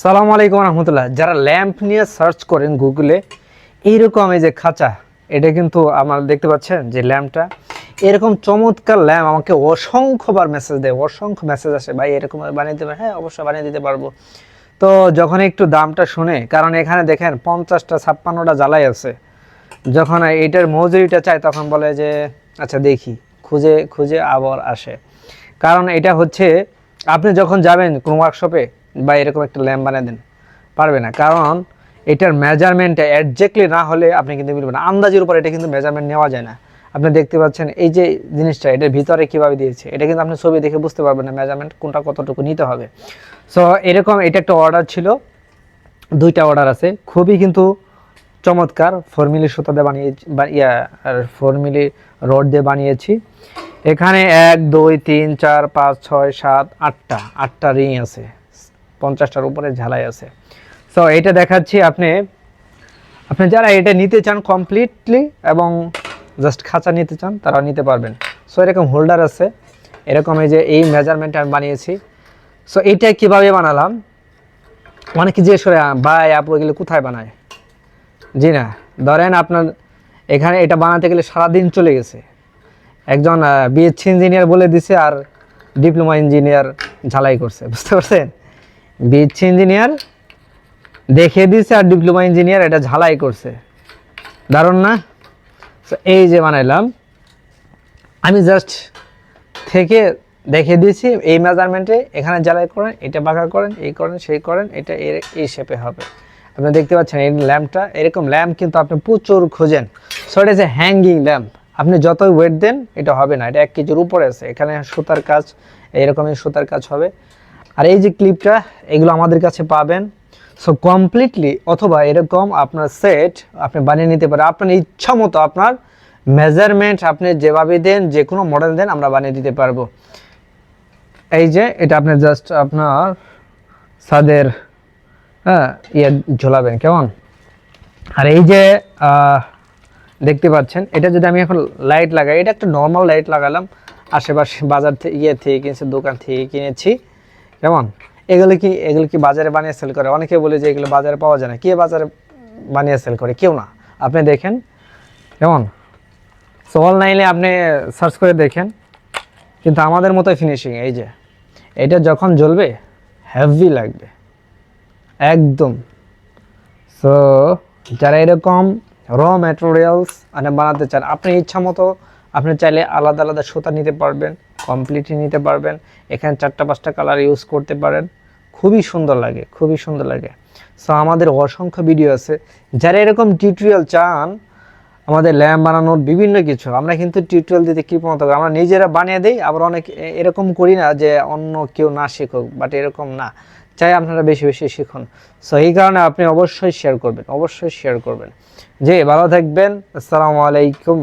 সালাম আলাইকুম রহমতুল্লাহ। যারা ল্যাম্প নিয়ে সার্চ করেন গুগলে, এইরকম এই যে খাঁচা, এটা কিন্তু আমার দেখতে পাচ্ছেন যে ল্যাম্পটা, এরকম চমৎকার ল্যাম্প আমাকে অসংখ্যবার মেসেজ দেয়, অসংখ্য মেসেজ আসে, ভাই, এরকম বানিয়ে দিতে হ্যাঁ অবশ্যই বানিয়ে দিতে পারব। তো যখন একটু দামটা শুনে, কারণ এখানে দেখেন পঞ্চাশটা, ছাপ্পান্নটা জ্বালাই আছে। যখন এটার মজুরিটা চাই তখন বলে যে আচ্ছা দেখি, খুঁজে খুঁজে আবার আসে। কারণ এটা হচ্ছে, আপনি যখন যাবেন কোনো ওয়ার্কশপে বা এরকম একটা ল্যাম্প বানিয়ে দেন, পারবে না। কারণ এটার মেজারমেন্টটা অ্যাডজেক্টলি না হলে আপনি কিন্তু মিলবে না। আন্দাজের উপর এটা কিন্তু মেজারমেন্ট নেওয়া যায় না। আপনি দেখতে পাচ্ছেন এই যে জিনিসটা, এটার ভিতরে কীভাবে দিয়েছে, এটা কিন্তু আপনি ছবি দেখে বুঝতে পারবেন না মেজারমেন্ট কোনটা কতটুকু নিতে হবে। সো এরকম এটা একটা অর্ডার ছিল। দুইটা অর্ডার আছে। খুবই কিন্তু চমৎকার ফর্মিলি সুতা দিয়ে বানিয়ে ইয়া ফর্মিলি রড দিয়ে বানিয়েছি। এখানে এক, দুই, তিন, চার, পাঁচ, ছয়, সাত, আটটা আটটা রিং আছে। পঞ্চাশটার উপরে ঝালাই আছে। সো এটা দেখাচ্ছি আপনি। আপনি যারা এটা নিতে চান কমপ্লিটলি এবং জাস্ট খাঁচা নিতে চান তারা নিতে পারবেন। সো এরকম হোল্ডার আছে। এরকম এই যে, এই মেজারমেন্ট আমি বানিয়েছি। সো এইটা কীভাবে বানালাম? অনেকে জিজ্ঞেস করে, ভাই, আপু, এগুলো কোথায় বানায়? জি না। ধরেন আপনার এখানে এটা বানাতে গেলে সারাদিন চলে গেছে। একজন বিএসসি ইঞ্জিনিয়ার বলে দিছে আর ডিপ্লোমা ইঞ্জিনিয়ার ঝালাই করছে। বুঝতে পারছেন? বিএসসি ইঞ্জিনিয়ার দেখে দিছে আর ডিপ্লোমা ইঞ্জিনিয়ার, এটা ঝালাই করছে। দারুণ না? এই যে বানাইলাম, আমি জাস্ট থেকে দেখে দিয়েছি, এই মেজারমেন্টে এখানে জ্বালাই করেন, এটা বাঁকা করেন, এই করেন, সেই করেন, এটা এর, এই শেপে হবে। আপনি দেখতে পাচ্ছেন এই ল্যাম্পটা, এরকম ল্যাম্প কিন্তু আপনি প্রচুর খোঁজেন। সো এটা যে হ্যাঙ্গিং ল্যাম্প আপনি যতই ওয়েট দেন, এটা হবে না, এটা এক কেজির উপরে আছে। এখানে সুতার কাজ, এরকমই সুতার কাজ হবে। আর এই যে ক্লিপটা, এগুলো আমাদের কাছে পাবেন। সো কমপ্লিটলি অথবা এরকম আপনার সেট আপনি বানিয়ে নিতে পারেন। আপনার ইচ্ছা মতো আপনার মেজারমেন্ট আপনি যেভাবে দেন, যে কোনো মডেল দেন, আমরা বানিয়ে দিতে পারব। এই যে, এটা আপনি জাস্ট আপনার সাদের হ্যাঁ ইয়ে ঝোলাবেন, কেমন? আর এই যে দেখতে পাচ্ছেন, এটা যদি আমি এখন লাইট লাগাই, এটা একটা নর্মাল লাইট লাগালাম। আশেপাশে বাজার থেকে ইয়ে থেকে কিনেছি, দোকান থেকে কিনেছি। কেমন? এগুলো কি এগুলো কি বাজারে বানিয়ে সেল করে? অনেকে বলে যে এগুলো বাজারে পাওয়া যায় না। কে বাজারে বানিয়ে সেল করে? কেউ না। আপনি দেখেন। কেমন? সো অনলাইনে আপনি সার্চ করে দেখেন। কিন্তু আমাদের মতোই ফিনিশিং এই যে। এটা যখন জ্বলবে হেভি লাগবে। একদম। সো যারা এরকম র ম্যাটেরিয়ালস মানে বানাতে চান, আপনি ইচ্ছা মতো আপনি চাইলে আলাদা আলাদা সুতা নিতে পারবেন। কমপ্লিটলি নিতে পারবেন। এখানে চারটা, পাঁচটা কালার ইউজ করতে পারেন। খুবই সুন্দর লাগে, খুবই সুন্দর লাগে। সো আমাদের অসংখ্য ভিডিও আছে। যারা এরকম টিউটোরিয়াল চান, আমাদের ল্যাম্প বানানোর বিভিন্ন কিছু, আমরা কিন্তু টিউটোরিয়াল দিতে কি মতো আমরা নিজেরা বানিয়ে দিই, আবার অনেক এরকম করি না যে অন্য কেউ না শিখুক বাট এরকম না। চাই আপনারা বেশি বেশি শিখুন। সো এই কারণে আপনি অবশ্যই শেয়ার করবেন, অবশ্যই শেয়ার করবেন। যে ভালো থাকবেন, আসসালামু আলাইকুম।